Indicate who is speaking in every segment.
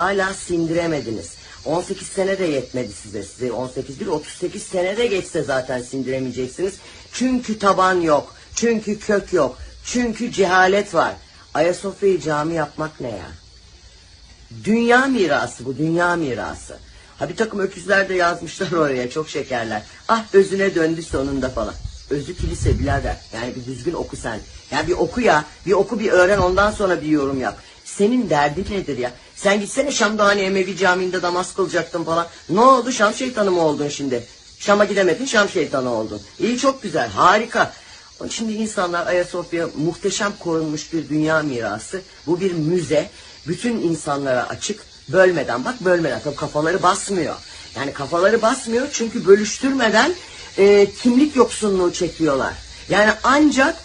Speaker 1: Hala sindiremediniz. 18 sene de yetmedi size. Size 18 değil 38 sene de geçse zaten sindiremeyeceksiniz. Çünkü taban yok. Çünkü kök yok. Çünkü cehalet var. Ayasofya'yı cami yapmak ne ya? Dünya mirası bu dünya mirası. Ha bir takım öküzler de yazmışlar oraya çok şekerler. Ah özüne döndü sonunda falan. Özü kilise birader. Yani bir düzgün oku sen. Yani bir oku ya. Bir oku bir öğren ondan sonra bir yorum yap. Senin derdin nedir ya? Sen gitsene Şam'da hani Emevi Camii'nde namaz kılacaktın falan. Ne oldu? Şam şeytanı mı oldun şimdi? Şam'a gidemedin Şam şeytanı oldun. İyi çok güzel harika. Şimdi insanlar Ayasofya muhteşem korunmuş bir dünya mirası. Bu bir müze. Bütün insanlara açık. Bölmeden bak bölmeden. Tabii kafaları basmıyor. Yani kafaları basmıyor çünkü bölüştürmeden e, kimlik yoksunluğu çekiyorlar. Yani ancak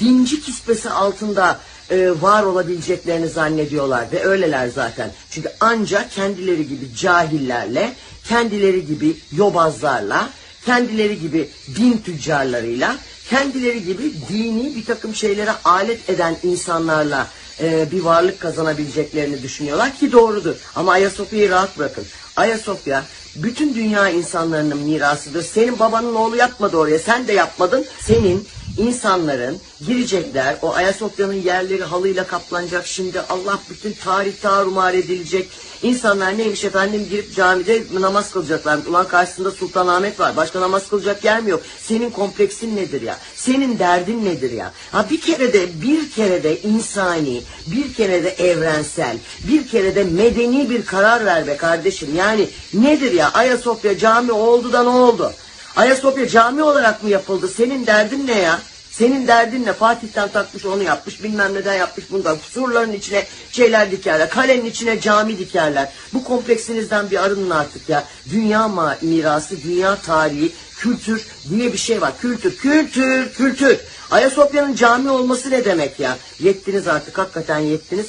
Speaker 1: dinci kispesi altında e, var olabileceklerini zannediyorlar ve öyleler zaten. Çünkü ancak kendileri gibi cahillerle, kendileri gibi yobazlarla, kendileri gibi din tüccarlarıyla, kendileri gibi dini bir takım şeylere alet eden insanlarla e, bir varlık kazanabileceklerini düşünüyorlar ki doğrudur. Ama Ayasofya'yı rahat bırakın. Ayasofya bütün dünya insanlarının mirasıdır. Senin babanın oğlu yapmadı oraya, sen de yapmadın. Senin insanların girecekler, o Ayasofya'nın yerleri halıyla kaplanacak şimdi. Allah bütün tarih tarumar edilecek. İnsanlar neymiş efendim girip camide namaz kılacaklar. Ulan karşısında Sultanahmet var. Başka namaz kılacak yer mi yok? Senin kompleksin nedir ya? Senin derdin nedir ya? Ha bir kere de bir kere de insani, bir kere de evrensel, bir kere de medeni bir karar ver be kardeşim. Yani nedir ya? Ayasofya cami oldu da ne oldu? Ayasofya cami olarak mı yapıldı? Senin derdin ne ya? Senin derdin ne? Fatih'ten takmış onu yapmış, bilmem neden yapmış bundan. Surların içine şeyler dikerler, kalenin içine cami dikerler. Bu kompleksinizden bir arının artık ya. Dünya ma mirası, dünya tarihi, kültür diye bir şey var. Kültür, kültür, kültür. Ayasofya'nın cami olması ne demek ya? Yettiniz artık, hakikaten yettiniz.